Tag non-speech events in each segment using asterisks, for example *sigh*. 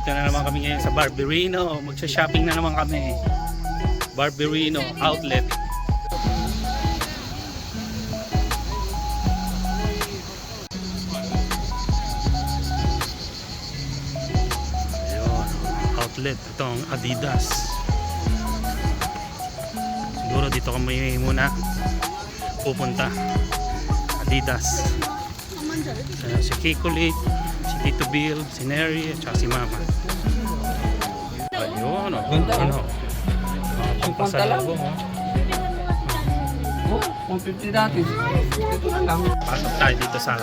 Nandito na naman kami ngayon sa Barberino. Magsha-shopping na naman kami. Barberino Outlet. Ayun, outlet. Ito ang Adidas. Siguro dito kami muna pupunta. Adidas. Ayan, si Kikulit, Tito Bill, si Neri, at si Mama. Ayun, oh. Ganda, ano? Lang. pasalubong, oh. Oh, 150 dati. Ito na lang. Pasok tayo dito sa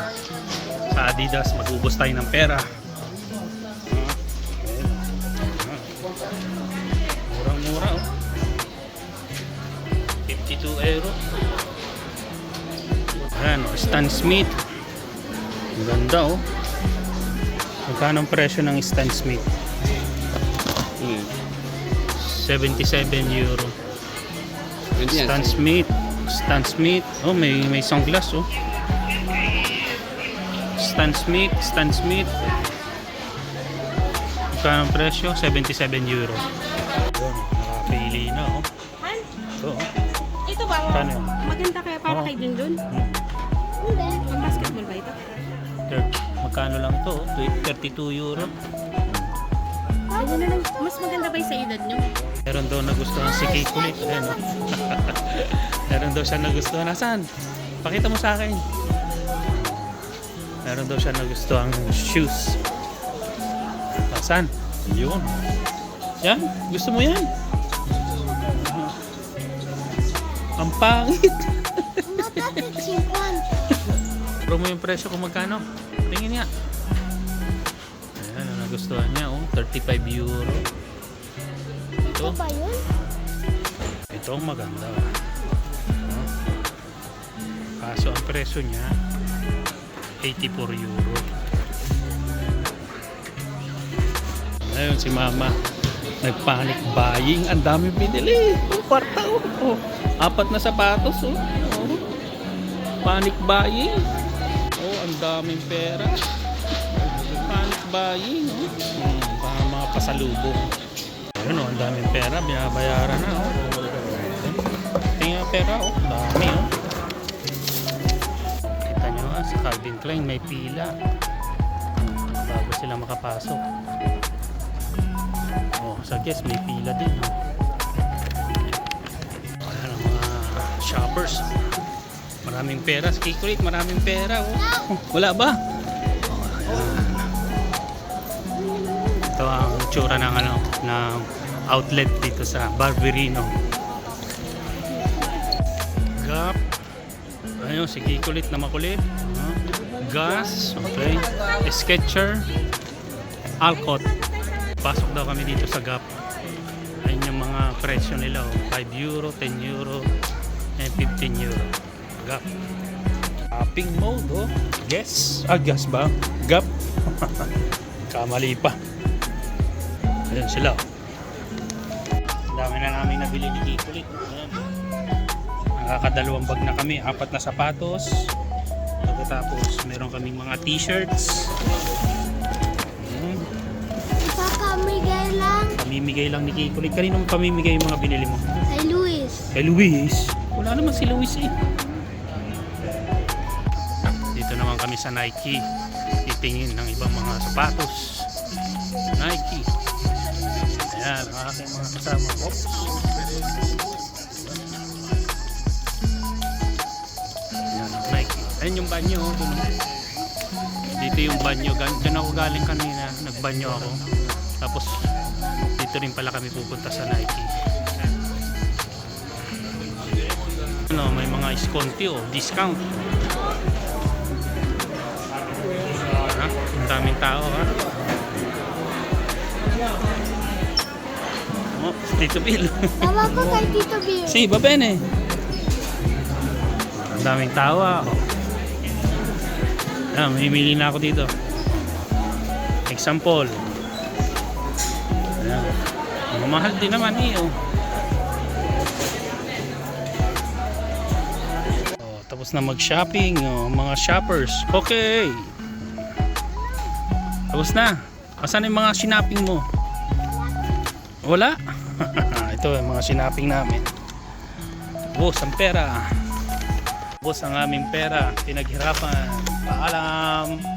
sa Adidas, mag-ubos tayo ng pera. Murang-mura oh. 52 euro. Ayan oh, Stan Smith. Ganda oh. Magkano ang presyo ng Stan Smith? Hmm. 77 euro. Yan. Stan Smith. Stan Smith. Oh, may may sunglass oh. Stan Smith, Stan Smith. Magkano ang presyo? 77 euro. Yun, nakapili na oh. Han, Ito oh. ito ba? Kano yun? Maganda kaya para Oo. kay Junjun? Hmm. Hindi. Ang basketball ba ito? Thir- Magkano lang to? oh? 32 euro. Ano na lang, mas maganda ba yung sa edad nyo? Meron daw nagustuhan si Kate ulit. Ayan, oh. Meron daw siya nagustuhan. Nasaan? Pakita mo sa akin. Meron daw siya nagustuhan shoes. Nasaan? Yun. Yan? Gusto mo yan? Ang pangit. Pero mo yung presyo kung magkano. Tingin nga. Ayan, ang nagustuhan niya. Oh, 35 euro. Ito. Ito ang maganda. oh. Kaso ang presyo niya 84 euro. Ngayon si mama nagpanic buying. Ang dami binili. Oh, kwarta oh. oh. Apat na sapatos oh. oh. Panic buying. Daming pera. Panic buying oh. Hmm, para mga pasalubong. Ayun oh, ang daming pera. Binabayaran na oh. Tingnan pera oh. Dami oh. Kita nyo ah, sa Calvin Klein may pila. Bago sila makapasok. Oh, sa guess may pila din. Oh. Ayan ang mga shoppers. Maraming pera. Sa Kikulit, maraming pera. Oh. Wala ba? Oh, ayan. Ito ang tsura ng ano, ng outlet dito sa Barberino. Gap. Ayun, si Kikulit na makulit. Ah, Gas. Okay. Sketcher. Alcott. Pasok daw kami dito sa Gap. Ayun yung mga presyo nila. Oh. 5 euro, 10 euro, and 15 euro. Gap. Shopping mode, oh. Guess. Ah, gas ba? Gap. *laughs* Kamali pa. Ayun sila. oh. Ang dami na namin nabili ni Kikulit. Ayan. Nakakadalawang bag na kami. Apat na sapatos. Pagkatapos, meron kaming mga t-shirts. Ayan. Papamigay lang Pamimigay lang ni Kikulit. Kanino pamimigay yung mga binili mo? kay Luis. Kay Luis. Wala naman si Luis eh. Dito naman kami sa Nike. Titingin ng ibang mga sapatos. Nike. Ayan, ang aking mga kasama. Oops. Ayan, Nike. Ayan yung banyo. Dito yung banyo. Diyan ako galing kanina. Nagbanyo ako. Tapos dito rin pala kami pupunta sa Nike. Ano, may mga iskonti oh, discount. Daming tao ha. Oh, si Tito Bill. *laughs* Tama ko kay Tito Bill. si, va bene. Ang daming tao ah. Oh. Ah, mamimili na ako dito. Example. Ayan. Mga mahal din naman eh. Oh. Oh, tapos na mag-shopping, oh, mga shoppers. Okay. Tapos na. Asan yung mga sinaping mo? Wala? *laughs* Ito yung mga sinaping namin. Boss, ang pera. Boss, ang aming pera. Pinaghirapan. Paalam.